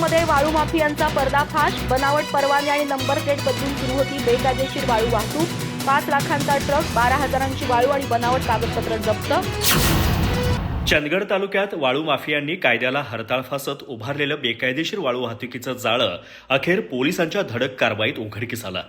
मध्ये वाळू माफियांचा पर्दाफाश बनावट परवाने आणि नंबर प्लेट बदलून सुरू होती बेकायदेशीर वाळू वाहतूक. पाच लाखांचा ट्रक बारा हजारांची वाळू आणि बनावट कागदपत्र जप्त. चंदगड तालुक्यात वाळू माफियांनी कायद्याला हरताळ फासत उभारलेलं बेकायदेशीर वाळू वाहतुकीचं जाळं अखेर पोलिसांच्या धडक कारवाईत उघडकीस आलं.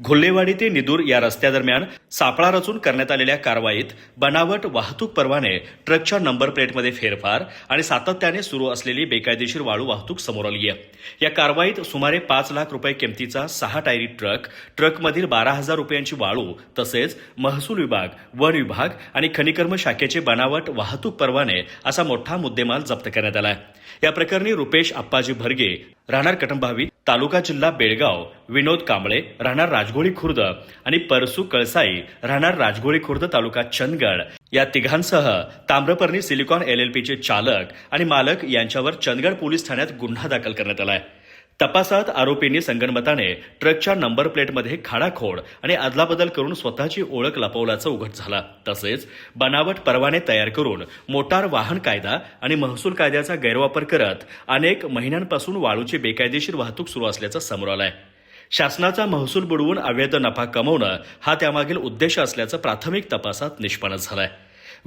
घुल्लेवाडी ते निदूर या रस्त्यादरम्यान सापळा रचून करण्यात आलेल्या कारवाईत बनावट वाहतूक परवाने ट्रकच्या नंबर प्लेटमध्ये फेरफार आणि सातत्याने सुरू असलेली बेकायदेशीर वाळू वाहतूक समोर आली आहे. या कारवाईत सुमारे पाच लाख रुपये किमतीचा सहा टायरी ट्रक ट्रकमधील बारा हजार रुपयांची वाळू तसेच महसूल विभाग वन विभाग आणि खनिकर्म शाखेचे बनावट वाहतूक परवाने असा मोठा मुद्देमाल जप्त करण्यात आला आहे. या प्रकरणी रुपेश अप्पाजी भरगे राहणार कटंबावी तालुका जिल्हा बेळगाव विनोद कांबळे राहणार राजगोळी खुर्द आणि परसू कळसाई राहणार राजगोळी खुर्द तालुका चंदगड. या तिघांसह ताम्रपर्णी सिलिकॉन एलएलपीचे चालक आणि मालक यांच्यावर चंदगड पोलीस ठाण्यात गुन्हा दाखल करण्यात आला आहे तपासात आरोपींनी संगणमताने ट्रकच्या नंबर प्लेटमध्ये खाडाखोड आणि अदलाबदल करून स्वतःची ओळख लपवल्याचं उघड झालं. तसेच बनावट परवाने तयार करून मोटार वाहन कायदा आणि महसूल कायद्याचा गैरवापर करत अनेक महिन्यांपासून वाळूची बेकायदेशीर वाहतूक सुरू असल्याचं समोर आलंय. आहे शासनाचा महसूल बुडवून अवैध नफा कमवणं हा त्यामागील उद्देश असल्याचं प्राथमिक तपासात निष्पन्न झालंय.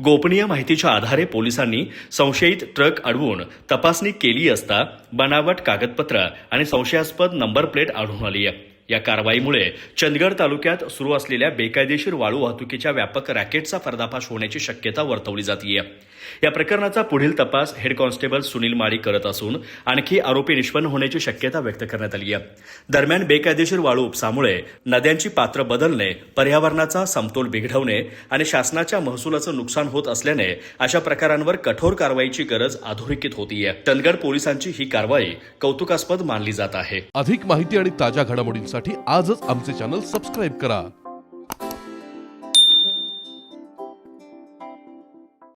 गोपनीय माहितीच्या आधारे पोलिसांनी संशयित ट्रक अडवून तपासणी केली असता बनावट कागदपत्र आणि संशयास्पद नंबर प्लेट आढळून आली आहे. या कारवाईमुळे चंदगड तालुक्यात सुरू असलेल्या बेकायदेशीर वाळू वाहतुकीच्या व्यापक रॅकेटचा पर्दाफाश होण्याची शक्यता वर्तवली जाते या प्रकरणाचा पुढील तपास हेड कॉन्स्टेबल सुनील माळी करत असून आणखी आरोपी निष्पन्न होण्याची शक्यता व्यक्त करण्यात आली आहे दरम्यान बेकायदेशीर वाळू उपसामुळे नद्यांची पात्र बदलणे पर्यावरणाचा समतोल बिघडवणे आणि शासनाच्या महसुलाचं नुकसान होत असल्याने अशा प्रकारांवर कठोर कारवाईची गरज अधोरेखित होतीये. चंदगड पोलिसांची ही कारवाई कौतुकास्पद मानली जात आहे. अधिक माहिती आणि ताज्या घडामोडींसाठी आजच आमचे चॅनल सबस्क्राईब करा.